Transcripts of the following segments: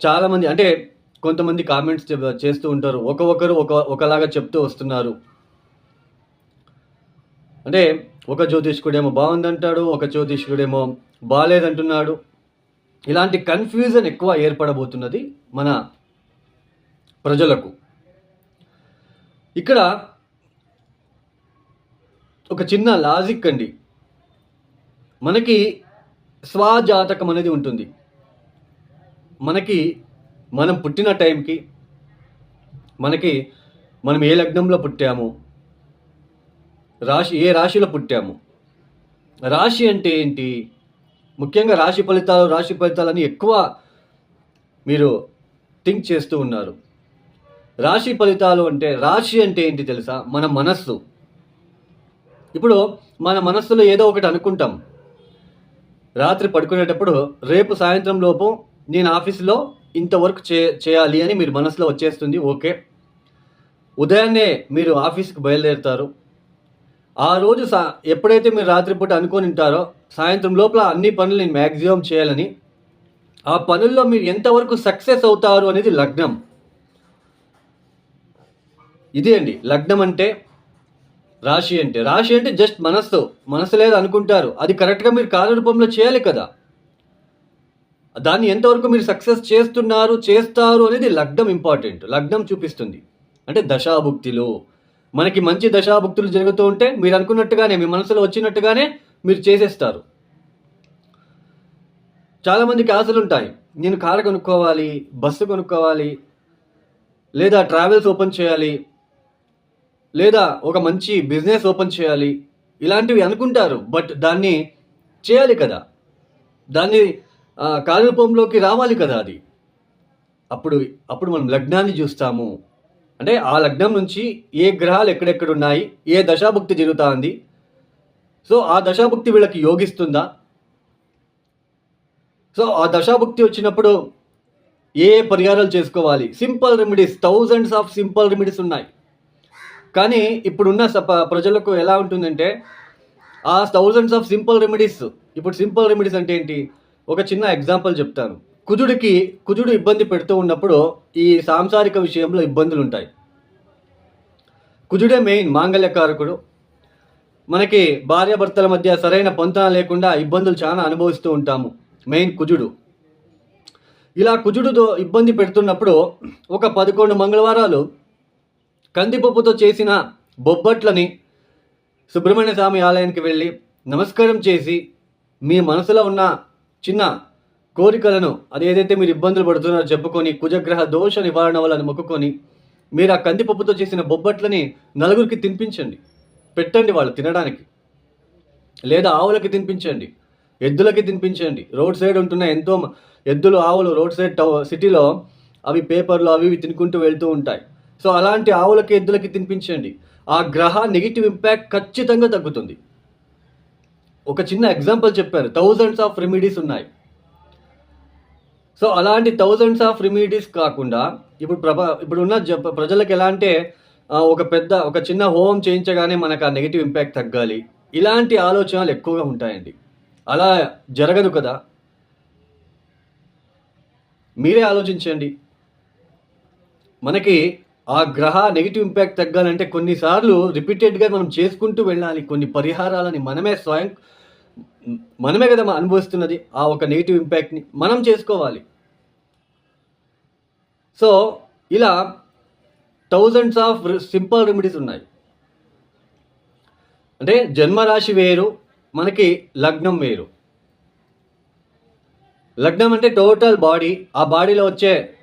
చాలామంది అంటే కొంతమంది కామెంట్స్ చేస్తూ ఉంటారు. ఒక ఒకరు ఒక ఒకలాగా చెప్తూ వస్తున్నారు. అంటే ఒక జ్యోతిష్కుడేమో బాగుందంటాడు ఒక జ్యోతిష్కుడేమో బాగాలేదంటున్నాడు ఇలాంటి కన్ఫ్యూజన్ ఎక్కువ ఏర్పడబోతున్నది మన ప్రజలకు. ఇక్కడ ఒక చిన్న లాజిక్ అండి. మనకి స్వజాతకం అనేది ఉంటుంది. మనకి మనం పుట్టిన టైంకి మనకి మనం ఏ లగ్నంలో పుట్టాము రాశి ఏ రాశిలో పుట్టాము రాశి అంటే ఏంటి? ముఖ్యంగా రాశి ఫలితాలు రాశి ఫలితాలని ఎక్కువ మీరు థింక్ చేస్తూ ఉన్నారు. రాశి ఫలితాలు అంటే రాశి అంటే ఏంటి తెలుసా? మన మనస్సు. ఇప్పుడు మన మనస్సులో ఏదో ఒకటి అనుకుంటాం. రాత్రి పడుకునేటప్పుడు రేపు సాయంత్రం లోపు నేను ఆఫీస్లో ఇంత వర్క్ చే చేయాలి అని మీరు మనసులో వచ్చేస్తుంది ఓకే. ఉదయాన్నే మీరు ఆఫీస్కి బయలుదేరుతారు. ఆ రోజు సా ఎప్పుడైతే మీరు రాత్రిపూట అనుకొని ఉంటారో సాయంత్రం లోపల అన్ని పనులు నేను మ్యాక్సిమం చేయాలని. ఆ పనుల్లో మీరు ఎంతవరకు సక్సెస్ అవుతారు అనేది లగ్నం. ఇదే అండి లగ్నం అంటే రాశి అంటే. రాశి అంటే జస్ట్ మనస్సు. మనసు లేదు అనుకుంటారు. అది కరెక్ట్గా మీరు కార్యరూపంలో చేయాలి కదా. దాన్ని ఎంతవరకు మీరు సక్సెస్ చేస్తున్నారు చేస్తారు అనేది లగ్నం ఇంపార్టెంట్. లగ్నం చూపిస్తుంది. అంటే దశాభుక్తిలో. మనకి మంచి దశాభుక్తులు జరుగుతూ ఉంటే మీరు అనుకున్నట్టుగానే మీ మనసులో వచ్చినట్టుగానే మీరు చేసేస్తారు. చాలామందికి ఆశలు ఉంటాయి నేను కారు కొనుక్కోవాలి బస్సు కొనుక్కోవాలి లేదా ట్రావెల్స్ ఓపెన్ చేయాలి లేదా ఒక మంచి బిజినెస్ ఓపెన్ చేయాలి ఇలాంటివి అనుకుంటారు. బట్ దాన్ని చేయాలి కదా. దాన్ని కార్యరూపంలోకి రావాలి కదా అది. అప్పుడు అప్పుడు మనం లగ్నాన్ని చూస్తాము. అంటే ఆ లగ్నం నుంచి ఏ గ్రహాలు ఎక్కడెక్కడ ఉన్నాయి ఏ దశాభుక్తి జరుగుతా ఉంది సో ఆ దశాభుక్తి వీళ్ళకి యోగిస్తుందా? సో ఆ దశాభుక్తి వచ్చినప్పుడు ఏ పరిహారాలు చేసుకోవాలి? Simple remedies thousands of simple remedies ఉన్నాయి. కానీ ఇప్పుడున్న సప- ప్రజలకు ఎలా ఉంటుందంటే ఆ థౌజండ్స్ ఆఫ్ సింపుల్ రెమెడీస్ ఇప్పుడు సింపుల్ రెమెడీస్ అంటే ఏంటి? ఒక చిన్న ఎగ్జాంపుల్ చెప్తాను. కుజుడికి కుజుడు ఇబ్బంది పెడుతూ ఉన్నప్పుడు ఈ సాంసారిక విషయంలో ఇబ్బందులు ఉంటాయి కుజుడే మెయిన్ మాంగళ్యకారకుడు. మనకి భార్యాభర్తల మధ్య సరైన పొంతన లేకుండా ఇబ్బందులు చాలా అనుభవిస్తూ ఉంటాము మెయిన్ కుజుడు. ఇలా కుజుడుతో ఇబ్బంది పెడుతున్నప్పుడు ఒక పదకొండు మంగళవారాలు కందిపప్పుతో చేసిన బొబ్బట్లని సుబ్రహ్మణ్య స్వామి ఆలయానికి వెళ్ళి నమస్కారం చేసి మీ మనసులో ఉన్న చిన్న కోరికలను అది ఏదైతే మీరు ఇబ్బందులు పడుతున్నారో చెప్పుకొని కుజగ్రహ దోష నివారణ వలన మొక్కుకొని మీరు ఆ కందిపప్పుతో చేసిన బొబ్బట్లని నలుగురికి తినిపించండి. పెట్టండి వాళ్ళు తినడానికి. లేదా ఆవులకి తినిపించండి. ఎద్దులకి తినిపించండి. రోడ్ సైడ్ ఉంటున్న ఎంతో ఎద్దులు ఆవులు రోడ్ సైడ్ టౌ సిటీలో అవి పేపర్లు అవి ఇవి తినుకుంటూ వెళ్తూ ఉంటాయి. సో అలాంటి ఆవులకి ఎద్దులకి తినిపించండి. ఆ గ్రహ నెగిటివ్ ఇంపాక్ట్ ఖచ్చితంగా తగ్గుతుంది. ఒక చిన్న ఎగ్జాంపుల్ చెప్పారు థౌజండ్స్ ఆఫ్ రెమెడీస్ ఉన్నాయి. సో అలాంటి థౌజండ్స్ ఆఫ్ రెమెడీస్ కాకుండా ఇప్పుడు ప్రభ ఇప్పుడున్న జ ప్రజలకు ఎలా అంటే ఒక పెద్ద ఒక చిన్న హోమ్ చేయించగానే మనకు ఆ నెగిటివ్ ఇంపాక్ట్ తగ్గాలి. ఇలాంటి ఆలోచనలు ఎక్కువగా ఉంటాయండి. అలా జరగదు కదా. మీరే ఆలోచించండి. మనకి ఆ గ్రహ నెగిటివ్ ఇంపాక్ట్ తగ్గాలంటే కొన్నిసార్లు రిపీటెడ్గా మనం చేసుకుంటూ వెళ్ళాలి. కొన్ని పరిహారాలని మనమే స్వయం మనమే కదా మనం అనుభవిస్తున్నది ఆ ఒక నెగిటివ్ ఇంపాక్ట్ని మనం చేసుకోవాలి. సో ఇలా థౌజండ్స్ ఆఫ్ సింపుల్ రెమెడీస్ ఉన్నాయి. అంటే జన్మరాశి వేరు మనకి లగ్నం వేరు. లగ్నం అంటే టోటల్ బాడీ ఆ బాడీలో వచ్చే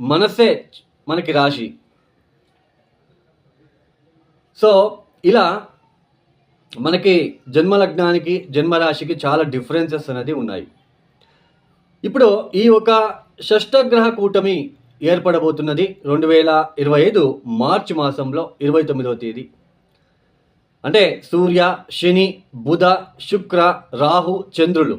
మనస్సే మనకి రాశి. సో ఇలా మనకి జన్మలగ్నానికి జన్మరాశికి చాలా డిఫరెన్సెస్ అనేది ఉన్నాయి. ఇప్పుడు ఈ ఒక షష్టగ్రహ కూటమి ఏర్పడబోతున్నది రెండు వేల ఇరవై ఐదు మార్చి మాసంలో ఇరవై తొమ్మిదవ తేదీ. అంటే సూర్య శని బుధ శుక్ర రాహు చంద్రులు.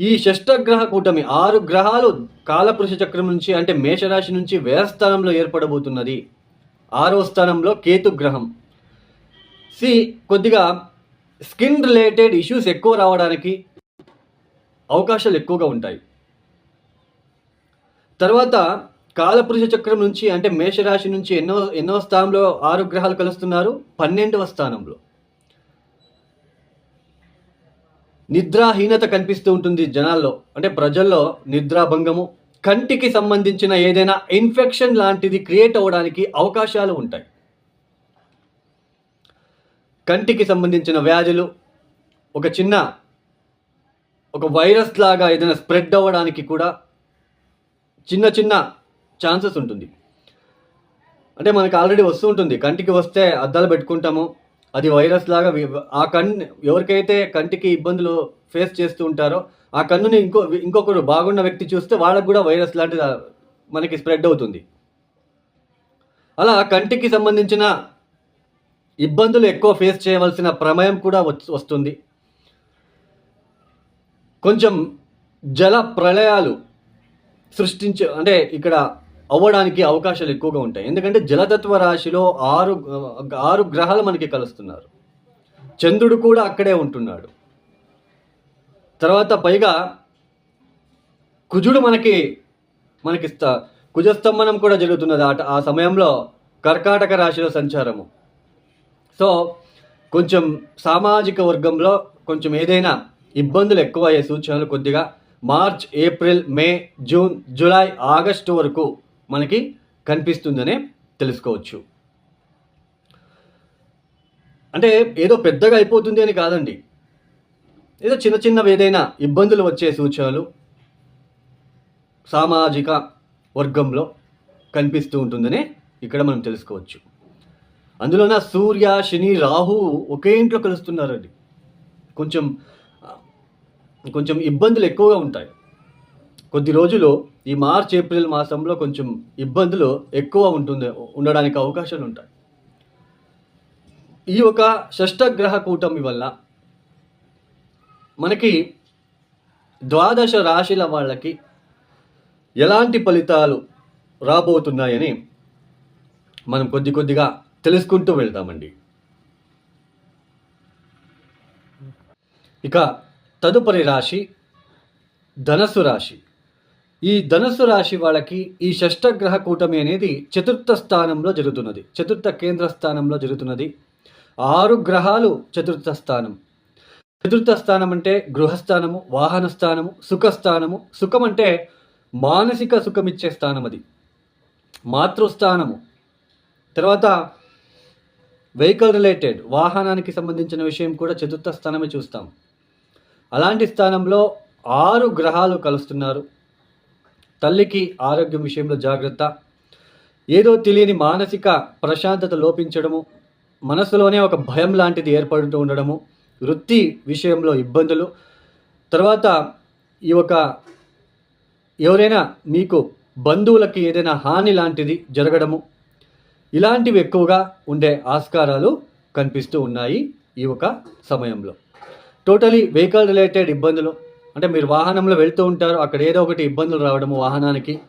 ఈ షష్టగ్రహ కూటమి ఆరు గ్రహాలు కాలపురుష చక్రం నుంచి అంటే మేషరాశి నుంచి వ్యయస్థానంలో ఏర్పడబోతున్నది. ఆరో స్థానంలో కేతు గ్రహం సి కొద్దిగా స్కిన్ రిలేటెడ్ ఇష్యూస్ ఎక్కువ రావడానికి అవకాశాలు ఎక్కువగా ఉంటాయి. తర్వాత కాలపురుష చక్రం నుంచి అంటే మేషరాశి నుంచి ఎన్నో ఎన్నో స్థానంలో ఆరు గ్రహాలు కలుస్తున్నారు. పన్నెండవ స్థానంలో. నిద్రాహీనత కనిపిస్తూ ఉంటుంది జనాల్లో అంటే ప్రజల్లో నిద్రాభంగము. కంటికి సంబంధించిన ఏదైనా ఇన్ఫెక్షన్ లాంటిది క్రియేట్ అవ్వడానికి అవకాశాలు ఉంటాయి. కంటికి సంబంధించిన వ్యాధులు ఒక చిన్న ఒక వైరస్ లాగా ఏదైనా స్ప్రెడ్ అవ్వడానికి కూడా చిన్న చిన్న ఛాన్సెస్ ఉంటుంది. అంటే మనకు ఆల్రెడీ వస్తూ ఉంటుంది. కంటికి వస్తే అద్దాలు పెట్టుకుంటాము. అది వైరస్ లాగా ఆ కన్ను ఎవరికైతే కంటికి ఇబ్బందులు ఫేస్ చేస్తూ ఉంటారో ఆ కన్నుని ఇంకో ఇంకొకరు బాగున్న వ్యక్తి చూస్తే వాళ్ళకు కూడా వైరస్ లాంటిది మనకి స్ప్రెడ్ అవుతుంది. అలా కంటికి సంబంధించిన ఇబ్బందులు ఎక్కువ ఫేస్ చేయవలసిన ప్రమేయం కూడా వస్తుంది. కొంచెం జల ప్రళయాలు సృష్టించే అంటే ఇక్కడ అవ్వడానికి అవకాశాలు ఎక్కువగా ఉంటాయి. ఎందుకంటే జలతత్వ రాశిలో ఆరు ఆరు గ్రహాలు మనకి కలుస్తున్నారు. చంద్రుడు కూడా అక్కడే ఉంటున్నాడు. తర్వాత పైగా కుజుడు మనకి మనకి కుజస్తంభనం కూడా జరుగుతున్నది. ఆ సమయంలో కర్కాటక రాశిలో సంచారము. సో కొంచెం సామాజిక వర్గంలో కొంచెం ఏదైనా ఇబ్బందులు ఎక్కువ అయ్యే సూచనలు కొద్దిగా March April May June July August వరకు మనకి కనిపిస్తుందనే తెలుసుకోవచ్చు. అంటే ఏదో పెద్దగా అయిపోతుంది అని కాదండి. ఏదో చిన్న చిన్నవి ఏదైనా ఇబ్బందులు వచ్చే సూచనలు సామాజిక వర్గంలో కనిపిస్తూ ఉంటుందనే ఇక్కడ మనం తెలుసుకోవచ్చు. అందులోన సూర్య శని రాహు ఒకే ఇంట్లో కలుస్తున్నారండి. కొంచెం కొంచెం ఇబ్బందులు ఎక్కువగా ఉంటాయి. కొద్ది రోజులు ఈ మార్చ్ ఏప్రిల్ మాసంలో కొంచెం ఇబ్బందులు ఎక్కువ ఉంటుంది ఉండడానికి అవకాశాలు ఉంటాయి. ఈ ఒక షష్టగ్రహ కూటమి వల్ల మనకి ద్వాదశ రాశిల వాళ్ళకి ఎలాంటి ఫలితాలు రాబోతున్నాయని మనం కొద్ది కొద్దిగా తెలుసుకుంటూ వెళ్తామండి ఇక తదుపరి రాశి ధనస్సు రాశి. ఈ ధనస్సు రాశి వాళ్ళకి ఈ షష్టగ్రహ కూటమి అనేది చతుర్థ స్థానంలో జరుగుతున్నది. చతుర్థ కేంద్ర స్థానంలో జరుగుతున్నది. ఆరు గ్రహాలు చతుర్థ స్థానం. చతుర్థ స్థానం అంటే గృహస్థానము వాహన స్థానము సుఖస్థానము సుఖం అంటే మానసిక సుఖమిచ్చే స్థానం అది. మాతృస్థానము. తర్వాత వెహికల్ రిలేటెడ్ వాహనానికి సంబంధించిన విషయం కూడా చతుర్థ స్థానమే చూస్తాం. అలాంటి స్థానంలో ఆరు గ్రహాలు కలుస్తున్నారు. తల్లికి ఆరోగ్యం విషయంలో జాగ్రత్త. ఏదో తెలియని మానసిక ప్రశాంతత లోపించడము మనసులోనే ఒక భయం లాంటిది ఏర్పడుతూ ఉండడము వృత్తి విషయంలో ఇబ్బందులు. తర్వాత ఈ ఒక ఎవరైనా మీకు బంధువులకి ఏదైనా హాని లాంటిది జరగడము ఇలాంటివి ఎక్కువగా ఉండే ఆస్కారాలు కనిపిస్తూ ఉన్నాయి ఈ ఒక సమయంలో. టోటలీ వెహికల్ రిలేటెడ్ ఇబ్బందులు. అంటే మీరు వాహనంలో వెళ్తూ ఉంటారు అక్కడ ఏదో ఒకటి ఇబ్బందులు రావడము వాహనానికి.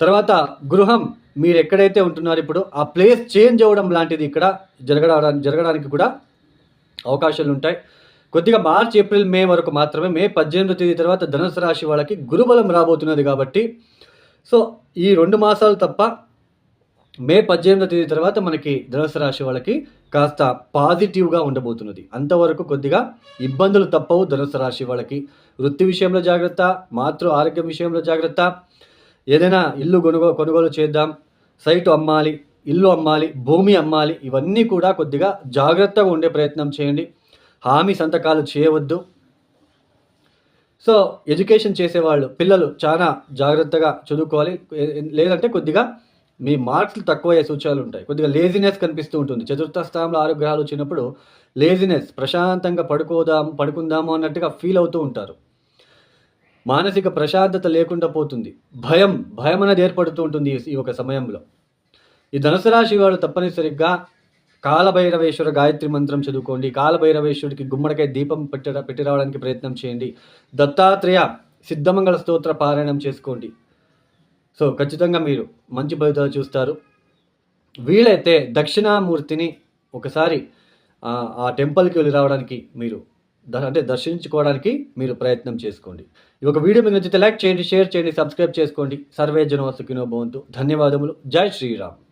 తర్వాత గృహం మీరు ఎక్కడైతే ఉంటున్నారో ఇప్పుడు ఆ ప్లేస్ చేంజ్ అవ్వడం లాంటిది ఇక్కడ జరగడానికి జరగడానికి కూడా అవకాశాలు ఉంటాయి. కొద్దిగా మార్చ్ ఏప్రిల్ మే వరకు మాత్రమే మే పద్దెనిమిదో తేదీ తర్వాత ధనుసు రాశి వాళ్ళకి గురుబలం రాబోతున్నది కాబట్టి. సో ఈ రెండు మాసాలు తప్ప మే పద్దెనిమిదో తేదీ తర్వాత మనకి ధనుసు రాశి వాళ్ళకి కాస్త పాజిటివ్గా ఉండబోతున్నది. అంతవరకు కొద్దిగా ఇబ్బందులు తప్పవు ధనుసు రాశి వాళ్ళకి. వృత్తి విషయంలో జాగ్రత్త మాతృ ఆరోగ్యం విషయంలో జాగ్రత్త. ఏదైనా ఇల్లు కొనుగో కొనుగోలు చేద్దాం. సైటు అమ్మాలి ఇల్లు అమ్మాలి భూమి అమ్మాలి ఇవన్నీ కూడా కొద్దిగా జాగ్రత్తగా ఉండే ప్రయత్నం చేయండి. హామీ సంతకాలు చేయవద్దు. సో ఎడ్యుకేషన్ చేసేవాళ్ళు పిల్లలు చాలా జాగ్రత్తగా చదువుకోవాలి. లేదంటే కొద్దిగా మీ మార్క్స్లు తక్కువ అయ్యే సూచనలు ఉంటాయి. కొద్దిగా లేజినెస్ కనిపిస్తూ ఉంటుంది. చతుర్థ స్థానంలో ఆరు గ్రహాలు వచ్చినప్పుడు లేజినెస్ ప్రశాంతంగా పడుకోదాం పడుకుందాము అన్నట్టుగా ఫీల్ అవుతూ ఉంటారు. మానసిక ప్రశాంతత లేకుండా పోతుంది. భయం భయం అనేది ఏర్పడుతూ ఉంటుంది ఈ- ఒక సమయంలో. ఈ ధనుసు రాశి వారు తప్పనిసరిగా కాలభైరవేశ్వర గాయత్రి మంత్రం చదువుకోండి. కాలభైరవేశ్వరుడికి గుమ్మడికాయ దీపం పెట్టి పెట్టి రావడానికి ప్రయత్నం చేయండి. దత్తాత్రేయ సిద్ధమంగళ స్తోత్ర పారాయణం చేసుకోండి. సో ఖచ్చితంగా మీరు మంచి ఫలితాలు చూస్తారు. వీలైతే దక్షిణామూర్తిని ఒకసారి ఆ, టెంపుల్కి వెళ్ళి రావడానికి మీరు అంటే దర్శించుకోవడానికి మీరు ప్రయత్నం చేసుకోండి. ఈ ఒక వీడియో మీకు నచ్చితే లైక్ చేయండి షేర్ చేయండి సబ్స్క్రైబ్ చేసుకోండి. సర్వే జనవసుకినో భవంతు. ధన్యవాదములు. జై శ్రీరామ్.